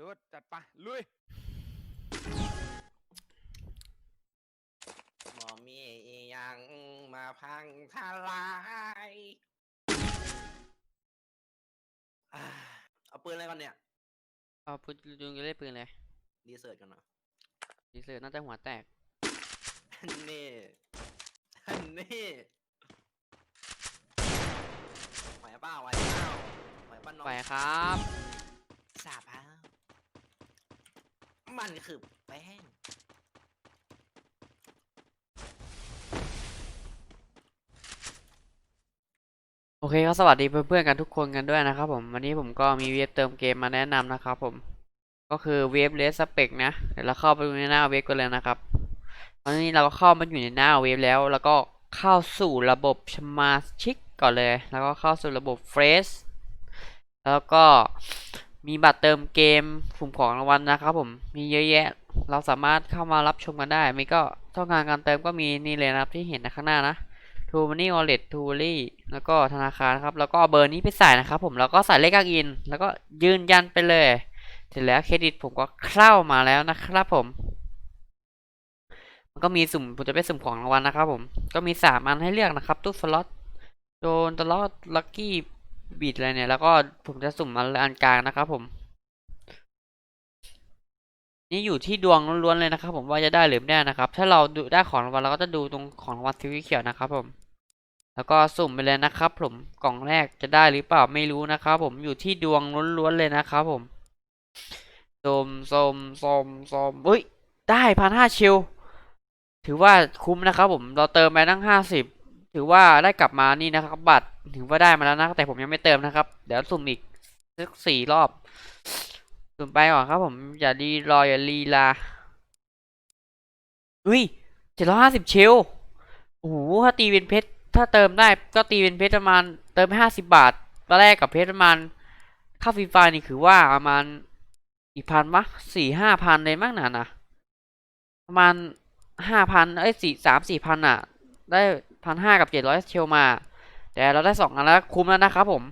ลุดจัดไปลุยบ่มีอิหยังมาพังทลายอ่าเอาปืนอะไรก่อนเนี่ย เอาปืนลุงจะเล่นปืนเลยรีเสิร์ชกันเนาะดีเซอร์น่าจะหัวแตก อันนี่อันนี่ไหวเปล่าไหวเปล่าไหวป้าน้องไปครับ สาบฮะ มันคือแป้งโอเคครับสวัสดีเพื่อนๆกันทุกคนกันด้วยนะครับผม วันนี้ผมก็มีเว็บเติมเกมมาแนะนำนะครับผม ก็คือเว็บเลสเปกนะ เดี๋ยวเราเข้าไปดูในหน้าเว็บกันเลยนะครับ ตอนนี้เราก็เข้ามาอยู่ในหน้าเว็บแล้ว แล้วก็เข้าสู่ระบบสมาชิกก่อนเลย แล้วก็เข้าสู่ระบบเฟรชแล้วก็ มีบัตรเติมเกมกลุ่มของรางวัลนะครับผมมีเยอะแยะ เราสามารถเข้ามารับชมกันได้มีก็ช่องทางการเติมก็มีนี่เลยนะครับที่เห็นนะข้างหน้านะทูมันนี่วอลเลตทูรี่แล้วก็ธนาคารครับ แล้วก็เบอร์นี้ไปใส่นะครับผมแล้วก็ใส่เลขอ้างอิน แล้วก็ยืนยันไปเลย เสร็จแล้วเครดิตผมก็เข้ามาแล้วนะครับผม มันก็มีสุ่มผมจะไปสุ่มของรางวัลนะครับผมก็มีสามอันให้เลือกนะครับตู้สล็อตโดนตลอดลัคกี้ บีดอะไรเนี่ย แล้วก็ผมจะสุ่มอันอันกลางนะครับผม นี่อยู่ที่ดวงล้วนๆเลยนะครับ ผมว่าจะได้หรือไม่ได้นะครับ ถ้าเราดูได้ของรางวัลเราก็จะดูตรงของรางวัลสีเขียวนะครับ ผม แล้วก็สุ่มไปเลยนะครับ ผมกล่องแรกจะได้หรือเปล่าไม่รู้นะครับ ผมอยู่ที่ดวงล้วนๆเลยนะครับ ผมสมสมสมสมอุ้ย ได้พันห้าชิลถือว่าคุ้มนะครับ ผมเราเติมไปตั้งห้าสิบถือว่าได้กลับมานี่นะครับ บัตร ถือว่าได้มาแล้วนะ แต่ผมยังไม่เติมนะครับ เดี๋ยวสุ่มอีกสักสี่รอบ สุ่มไปก่อนครับ ผมอย่ารีรออย่าลีลาอุ้ยเจ็ดร้อยห้าสิบเชลโอ้โหถ้าตีเป็นเพชรถ้าเติมได้ก็ตีเป็นเพชรประมาณเติมห้าสิบบาทตอนแรกกับเพชรประมาณค่าฟรีไฟนี่คือว่าประมาณอีกพันมะสี่ห้าพันเลยมั้งน่ะนะประมาณห้าพันเอ้ยสี่สามสี่พันอะ ได้พันห้ากับเจ็ดร้อยเชลมา แต่เราได้สองอันแล้วคุ้มแล้วนะครับผม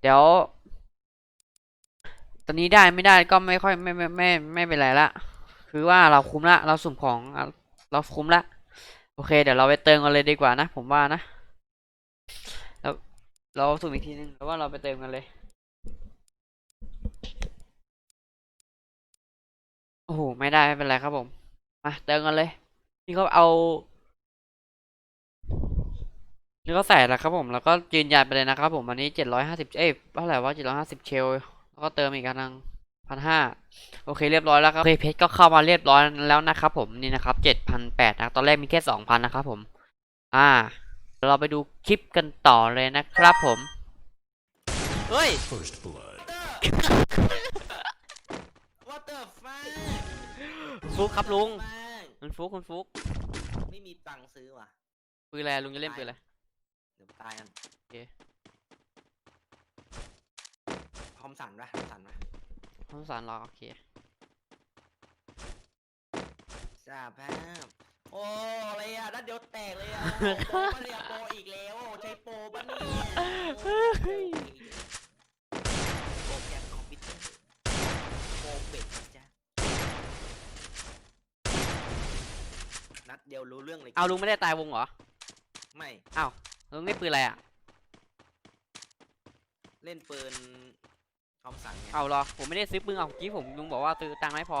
เดี๋ยว ตอนนี้ได้ไม่ได้ก็ไม่ค่อยไม่ไม่ไม่ไม่เป็นไรละ คือว่าเราคุ้มละ เราสุ่มของเราคุ้มละ โอเค เดี๋ยวเราไปเติมกันเลยดีกว่านะ ผมว่านะแล้วเราสุ่มอีกทีนึงแล้วว่าเราไปเติมกันเลย โอ้โหไม่ได้ไม่เป็นไรครับผมมาเติมกันเลยนี่เขาเอา นี่ก็ใส่แล้วครับผมแล้วก็ยืนยันไปเลยนะครับผมอันนี้เจ็ดร้อยห้าสิบเอ้ยเท่าไหร่ว่าเจ็ดร้อยห้าสิบเชลแล้วก็เติมอีกอันหนึงพันห้าโอเคเรียบร้อยแล้วครับโอเคเพชรก็เข้ามาเรียบร้อยแล้วนะครับผมนี่นะครับเจ็ดพันแปดนะตอนแรกมีแค่สองพันนะครับผม อ่าเดี๋ยวเราไปดูคลิปกันต่อเลยนะครับผม เฮ้ย First blood. What the fuck ฟุกครับลุงแป้งคุณฟุกคุณฟุก ไม่มีตังค์ซื้อว่ะ ปืนอะไรลุงจะเล่นปืนอะไรเดี๋ยวตายกันโอเคทอมสันปะทอมสันปะสงสารเราโอเคทราบภาพโอ้อะไรอะนัดเดียวแตกเลยอะโอ้โปปะเนี่ยโปอีกแล้วโอ้ใช้โปปะเนี่ยโอ้โปโปรแกรมคอมพิวเตอร์โปเป็ดนะจ๊ะนัดเดียวรู้เรื่องเลยเอาลุงไม่ได้ตายวงเหรอไม่ ลุงเล่นปืนอะไรอะ เล่นปืนทอมสันไงเอาเหรอ ผมไม่ได้ซื้อปืนเอาเมื่อกี้ผมลุงบอกว่าซื้อตังค์ไม่พอ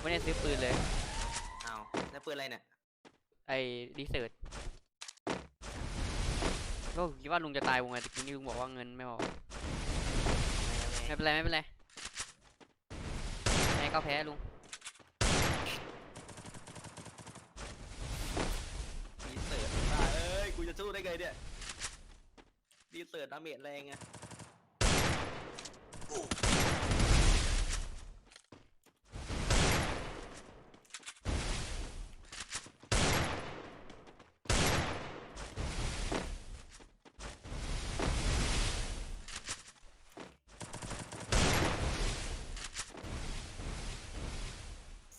ไม่ได้ซื้อปืนเลย เอาแล้วปืนอะไรเนี่ยไอ้ดีเซิร์ตก็คิดว่าลุงจะตายวงไงแต่กี้นี่ลุงบอกว่าเงินไม่พอไม่เป็นไรไม่เป็นไรแพ้ก็แพ้ลุง ดีเสิร์ตบ้าเอ้ย กู จะสู้ได้ไงเนี่ยดีเสิร์ตดาเมจแรงไง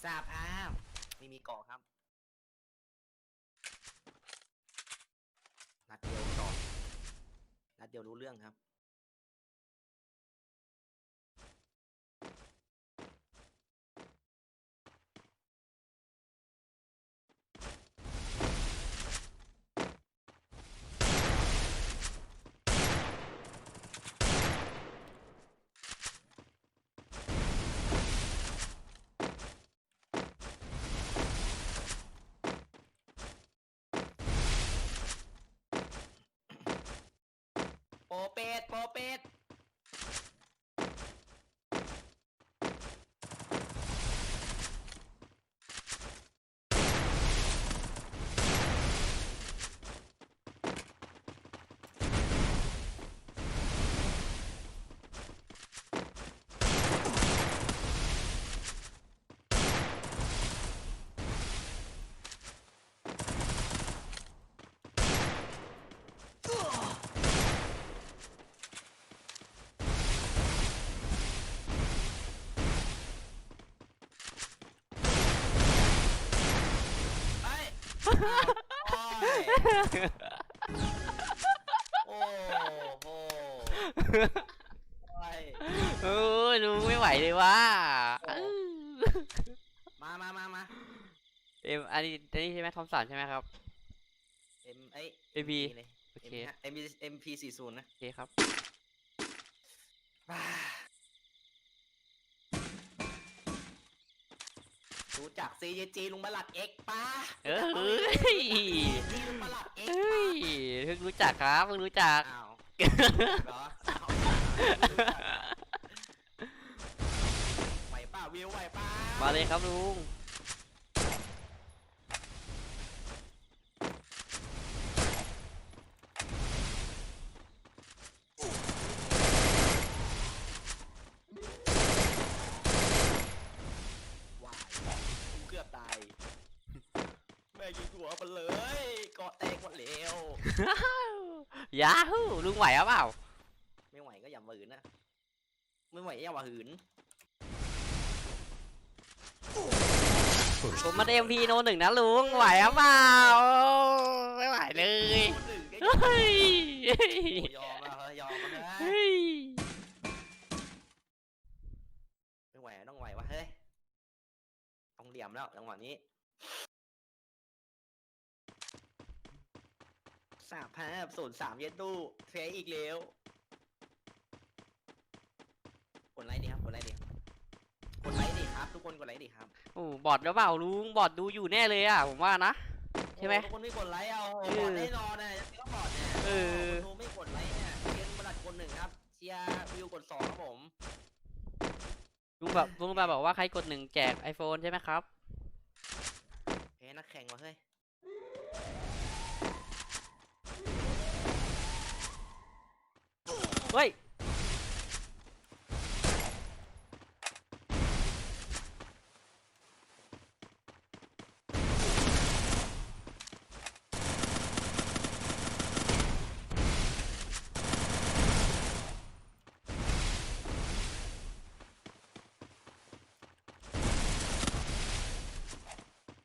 ทราบอ้าวไม่มีเกาะครับ นัดเดียวต่อนัดเดียว รู้เรื่องครับ โปรเป็ดโปรเป็ด โอ้โหโอ้ยเออลุงไม่ไหวเลยว่ะมามามามาเอ็มอันนี้อันนี้ใช่ไหมทอมสันใช่ไหมครับ เอ็มเอ้ย AP เลยโอเคเอ็มเอ็มพีสี่ศูนย์นะโอเคครับว้า รู้จัก CJG ลุงประหลัดเอ็กป้าเอ้ยนี่ลุงประหลัดเอ็กเอ้ป้ายเพิ่งรู้จักครับเพิ่งรู้จัก อ้าวเหรออ้าวไหวป้าวิวไหวป้ามาเลยครับลุง วายกูเกือบตาย แม่ ยิงหัวมันเลยเกาะแตกหมดแล้วยาฮูลุงไหวหรือเปล่า ไม่ไหวก็อย่ามาหืนนะไม่ไหวอย่ามาหืนผมมาเอ็มพีโนหนึ่งนะลุงไหวหรือเปล่าไม่ไหวเลยเฮ้ยยอมแล้วเฮ้ยยอมแล้วเฮ้ยไม่ไหวต้องไหววะเฮ้ยต้องเหลี่ยมแล้วจังหวะนี้ สามพันศูนย์สามเย็นตู้เทอีกแล้วกดไลค์ดีครับกดไลค์ดีครับกดไลค์ดีครับ ทุกคนกดไลค์ดีครับโอ้บอดหรือเปล่าลุงบอดดูอยู่แน่เลยอะผมว่านะ ใช่ไหม โอ้ทุกคนไม่กดไลค์เอาเออบอดแน่นอนนะยังไงก็บอดเนี่ยเออคนดูไม่กดไลค์เนี่ยเชียร์ประหลัดคนหนึ่งครับเชียร์วิวกดสองครับผม ลุงแบบลุงแบบบอกว่าใครกดหนึ่งแจก iPhone ใช่ไหมครับแพ้นักแข่งว่ะเฮ้ย เฮ้ย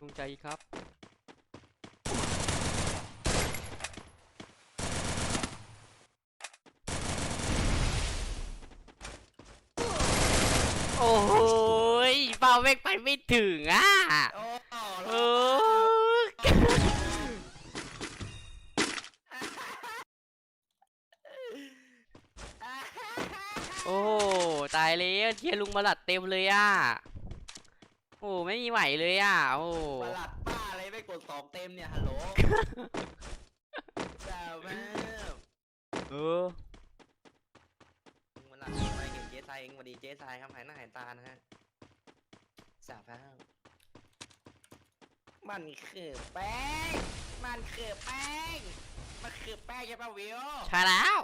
ลุงใจครับ โอ้โหย เป้าเวกไปไม่ถึงอะโอ้โอ้โอ้โหตายแล้วเทียร์ลุงมาหลัดเต็มเลยอะโอ้ไม่มีไหวเลยอะโอ้ประหลัดป้าอะไรไม่กดสองเต็มเนี่ยฮัลโหลจ้าแม่เออประหลัดไปเห็นเจ๊ทรายเองสวัสดีเจ๊ทรายครับหายหน้าหายตานะฮะ สาภาพมันคือแป้ง มันคือแป้ง มันคือแป้งใช่ป่ะวิว ใช่แล้ว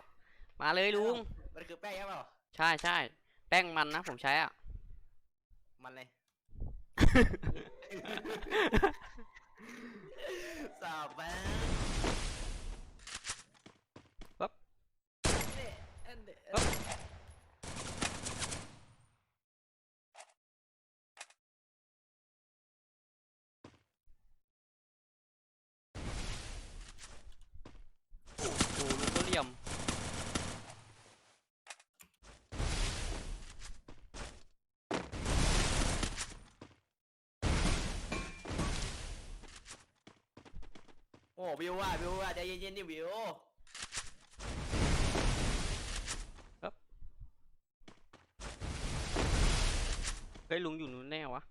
มาเลยลุง มันคือแป้งใช่ป่ะใช่ใช่ แป้งมันนะผมใช้อะ มันเลย สาบาน ปั๊บ เนี่ยอันเดะ ปั๊บ โอ้ลุงก็เหลี่ยม โอ้วิวว่าวิวว่าใจเย็นๆดิวิวเฮ้ยลุงอยู่นู้นแน่วะ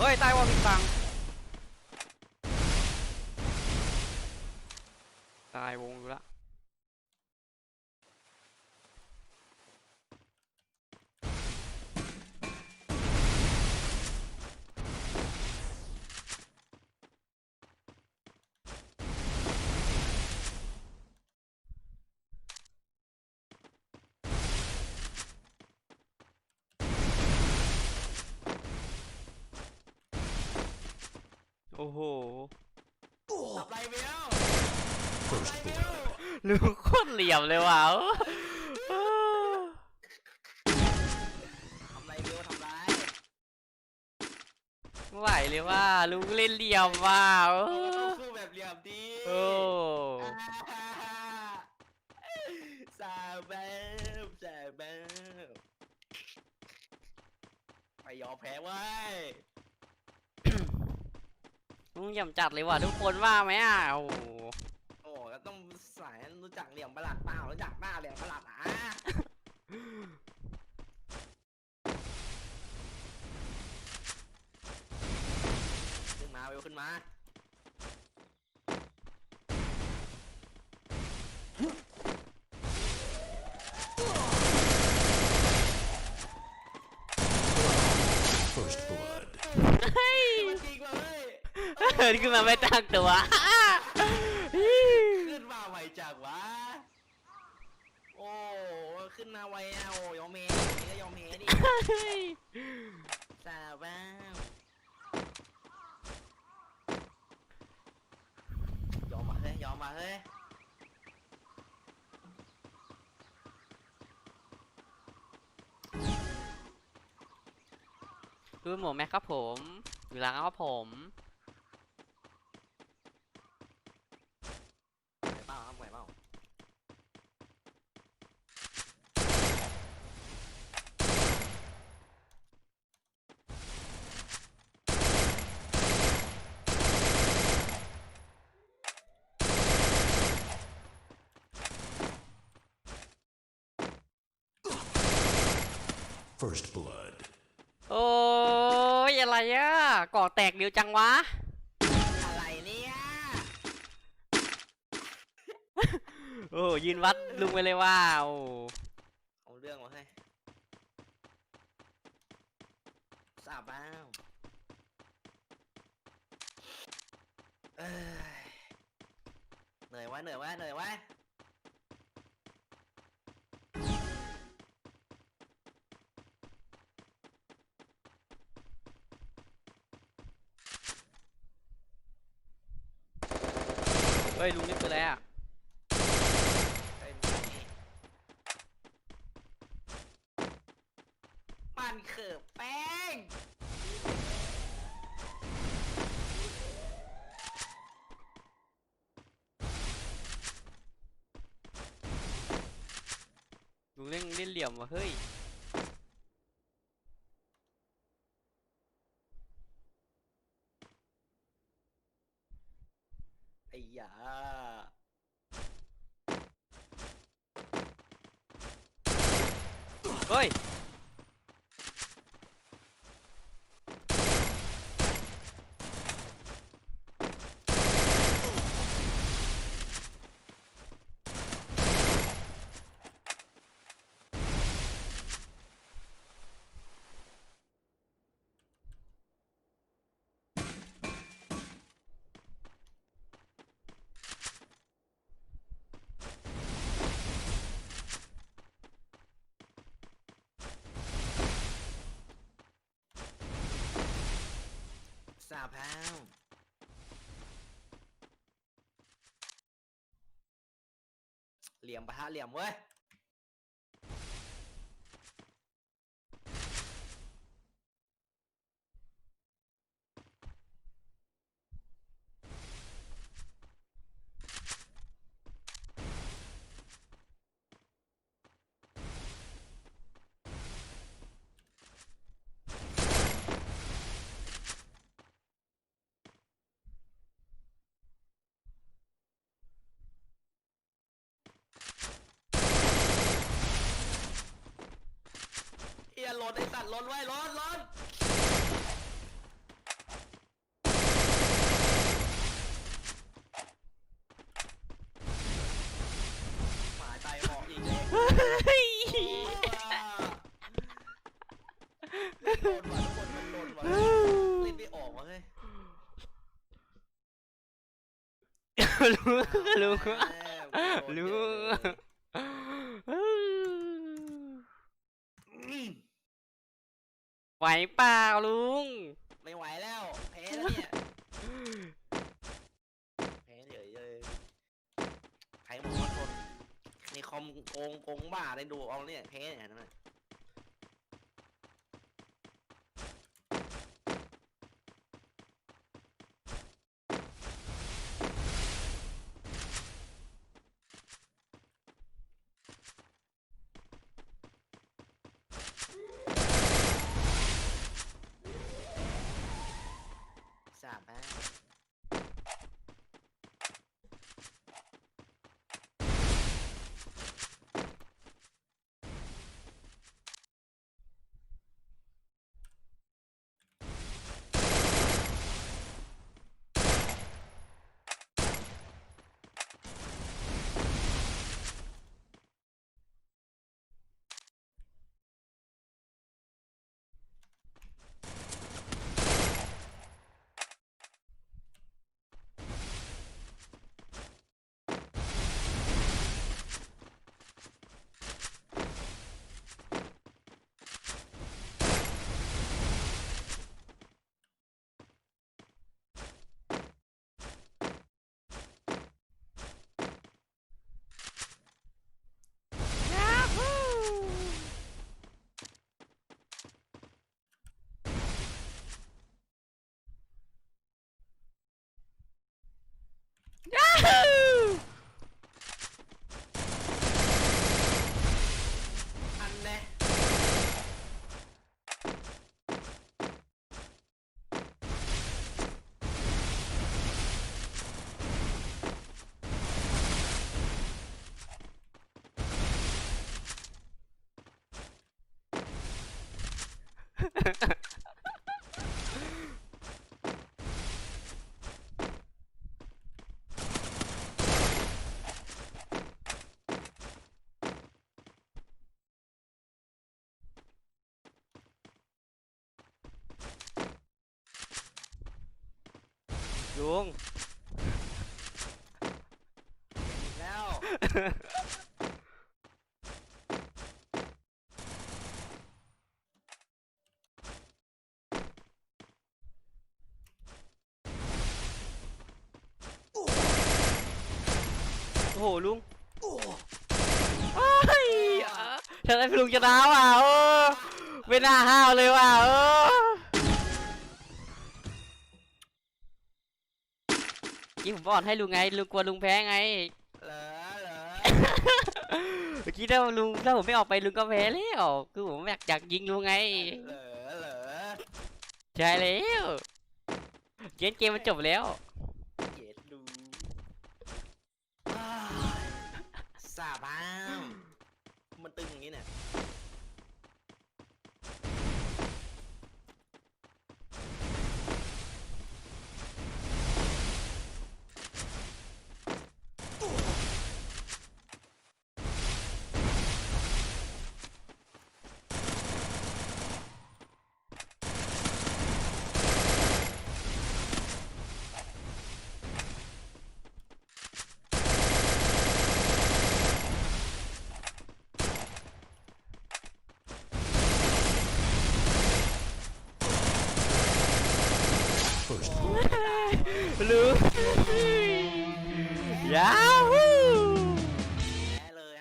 เฮ้ยใต้วอลผิดฝั่งต อ้โหทำไรเบล First ทำไรเบ blood. ลลูกโคตรเหลี่ยมเลยว่ะทำไรเบลทำไรไม่ไหวเลยว่าลุงเล่นเหลี่ยมว่ะโอ้ต้องสู้แบบเหลี่ยมดีโอ้สาบมสาบมไปยอมแพ้เว้ ยลุงเหลี่ยมจัดเลยว่ะทุกคนว่าไหมอะโอ้โหโอ้ก็ต้องสายรู้จักเหลี่ยมประหลาดเปล่ารู้จักเปล่าเหลี่ยมประหลาดอะขึ้นมาเวลขึ้นมา First blood. เฮ้ยมันจริงเลย เหินขึ้นมาไม่ตั้งตัว ขึ้นมาไวจังวะ โอ้ ขึ้นมาไวอะโอ้ยอมเมนี่ก็ยอมเมดิสาบ้าวยอมมาเฮ้ย ยอมมาเฮ้ยดูหมวกแม็กครับผมอยู่หลังครับผม ไหวเปล่าครับไหวเปล่า First blood. โอ้ยอะไรอะก่อแตกเร็วจังวะ อะไรเนี่ยโอ้ยืนวัดลุงไปเลยว่าโอ้เอาเรื่องมาให้ยสาบ้าวเอ้ยเหนื่อยไว้เหนื่อยไว้เหนื่อยไว้ เฮ้ยลุงนี่คืออะไรอะเอ้ยมึงนี่มันคือแป้ง ลุงเล่นเล่นเหลี่ยมว่ะเฮ้ย ไอ้ยา เฮ้ยาบแล้ว เหลี่ยมปะทะเหลี่ยมเว้ย สัล้นไว้ล้นล้นหมาใจออกอีกแล้วโดนว่ะทุกนไปออกวะเฮ้ย รู้รู้ แหม เปล่าลุง ไม่ไหวแล้วแพ้แล้วเนี่ยแพ้เฉยเลยใครมาชนในคอมโกงโกงบ้าได้ดูเอาเนี่ยแพ้เนี่ยนั่นน่ะ สาบฮะอันแน่ ลุง แล้ว โอ้โหลุงเฮ้ยทำไมลุงจะน้าว่ะโอ้ไม่น่าห้าวเลยว่ะเออกี้ผมบอกให้ลุงไงลุงกลัวลุงแพ้ไงเหรอเหรอเมื่อกี้ถ้าลุงถ้าผมไม่ออกไปลุงก็แพ้แล้วคือผมอยากอยากยิงลุงไงเหรอเหรอใช่แล้วเกมเกมมันจบแล้ว เย็ดดูอ้าย สาบอ้าวมันตึงอย่างนี้เนี่ย หรือ